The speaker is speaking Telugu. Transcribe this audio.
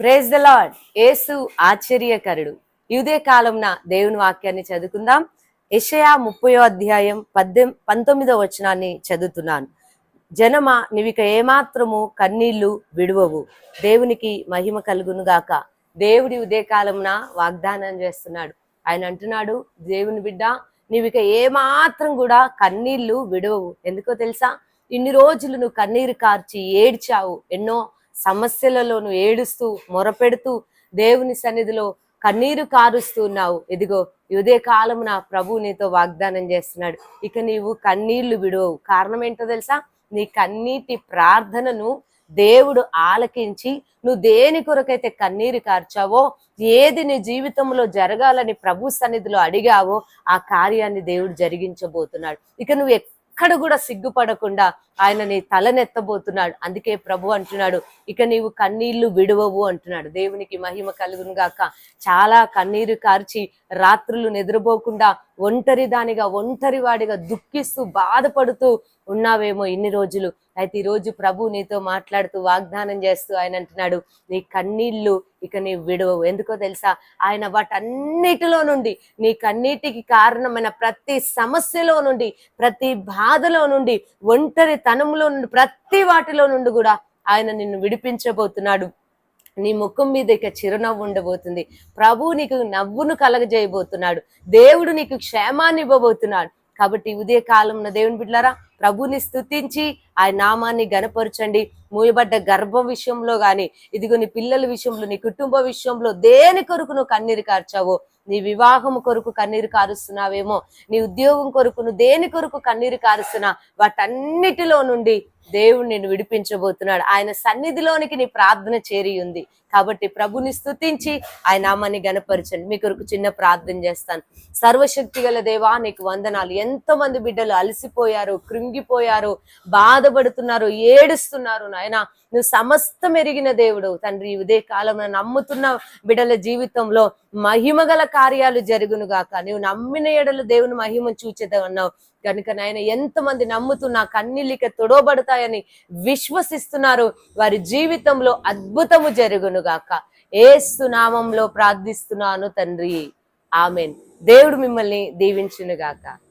ప్రేజ్ ద లాడ్ ఏసు ఆశ్చర్యకరుడు. ఇదే కాలంన దేవుని వాక్యాన్ని చదువుకుందాం. యెషయా ముప్పయో అధ్యాయం పద్దెం పంతొమ్మిదో వచనాన్ని చదువుతున్నాను. జనమ నీవిక ఏమాత్రము కన్నీళ్ళు విడువవు. దేవునికి మహిమ కలుగును గాక. దేవుడి ఉదే కాలంన వాగ్దానం చేస్తున్నాడు. ఆయన అంటున్నాడు దేవుని బిడ్డ నీవిక ఏమాత్రం కూడా కన్నీళ్ళు విడవవు. ఎందుకో తెలుసా? ఇన్ని రోజులు నువ్వు కన్నీరు కార్చి ఏడ్చావు. ఎన్నో సమస్యలలోను ఏడుస్తూ మొరపెడుతూ దేవుని సన్నిధిలో కన్నీరు కారుస్తూ ఉన్నావు. ఇదిగో ఇదే కాలం నా ప్రభు నీతో వాగ్దానం చేస్తున్నాడు. ఇక నీవు కన్నీళ్ళు విడవవు. కారణం ఏంటో తెలుసా? నీ కన్నీటి ప్రార్థనను దేవుడు ఆలకించి నువ్వు దేని కొరకైతే కన్నీరు కార్చావో ఏది నీ జీవితంలో జరగాలని ప్రభు సన్నిధిలో అడిగావో ఆ కార్యాన్ని దేవుడు జరిగించబోతున్నాడు. ఇక నువ్వు ఎక్కడ కూడా సిగ్గుపడకుండా ఆయన నీ తలనెత్తబోతున్నాడు. అందుకే ప్రభు అంటున్నాడు ఇక నీవు కన్నీళ్ళు విడవవు అంటున్నాడు. దేవునికి మహిమ కలుగును గాక. చాలా కన్నీరు కార్చి రాత్రులు నిద్రపోకుండా ఒంటరి దానిగా ఒంటరి వాడిగా దుఃఖిస్తూ బాధపడుతూ ఉన్నావేమో ఇన్ని రోజులు. అయితే ఈ రోజు ప్రభు నీతో మాట్లాడుతూ వాగ్దానం చేస్తూ ఆయన అంటున్నాడు నీ కన్నీళ్ళు ఇక నీ విడవవు. ఎందుకో తెలుసా? ఆయన వాటన్నిటిలో నుండి నీ కన్నీటికి కారణమైన ప్రతి సమస్యలో నుండి ప్రతి బాధలో నుండి ఒంటరి తనంలో నుండి ప్రతి వాటిలో నుండి కూడా ఆయన నిన్ను విడిపించబోతున్నాడు. నీ ముఖం మీద ఇక చిరునవ్వు ఉండబోతుంది. ప్రభు నీకు నవ్వును కలగజేయబోతున్నాడు. దేవుడు నీకు క్షేమాన్ని ఇవ్వబోతున్నాడు. కాబట్టి ఉదయ కాలంలో దేవుని బిడ్డారా ప్రభుని స్తుతించి ఆయన నామాన్ని గనపరచండి. మూయబడ్డ గర్భం విషయంలో గాని ఇదిగో నీ పిల్లల విషయంలో నీ కుటుంబ విషయంలో దేని కొరకు నువ్వు కన్నీరు కార్చావో నీ వివాహం కొరకు కన్నీరు కారుస్తున్నావేమో నీ ఉద్యోగం కొరకు నువ్వు దేని కొరకు కన్నీరు కారుస్తున్నా వాటన్నిటిలో నుండి దేవుడు నేను విడిపించబోతున్నాడు. ఆయన సన్నిధిలోనికి నీ ప్రార్థన చేరి ఉంది. కాబట్టి ప్రభుని స్తుతించి ఆయన నామాన్ని గనపరచండి మీ కొరకు చిన్న ప్రార్థన చేస్తాను. సర్వశక్తి గల దేవా నీకు వందనాలు. ఎంతో మంది బిడ్డలు అలసిపోయారు కృంగిపోయారు బాధపడుతున్నారు ఏడుస్తున్నారు నాయన నువ్వు సమస్తం ఎరిగిన దేవుడు. తండ్రి ఈ ఉదయ కాలంలో నమ్ముతున్న బిడల జీవితంలో మహిమగల కార్యాలు జరుగును గాక. నువ్వు నమ్మిన ఎడలు దేవుని మహిమ చూచేదన్నావు కనుక నాయన ఎంతమంది నమ్ముతున్నా కన్నీళ్ళిక తొడవబడతాయని విశ్వసిస్తున్నారు. వారి జీవితంలో అద్భుతము జరుగును గాక. ఏస్తు నామంలో ప్రార్థిస్తున్నాను తండ్రి. ఆమెన్. దేవుడు మిమ్మల్ని దీవించునుగాక గాక.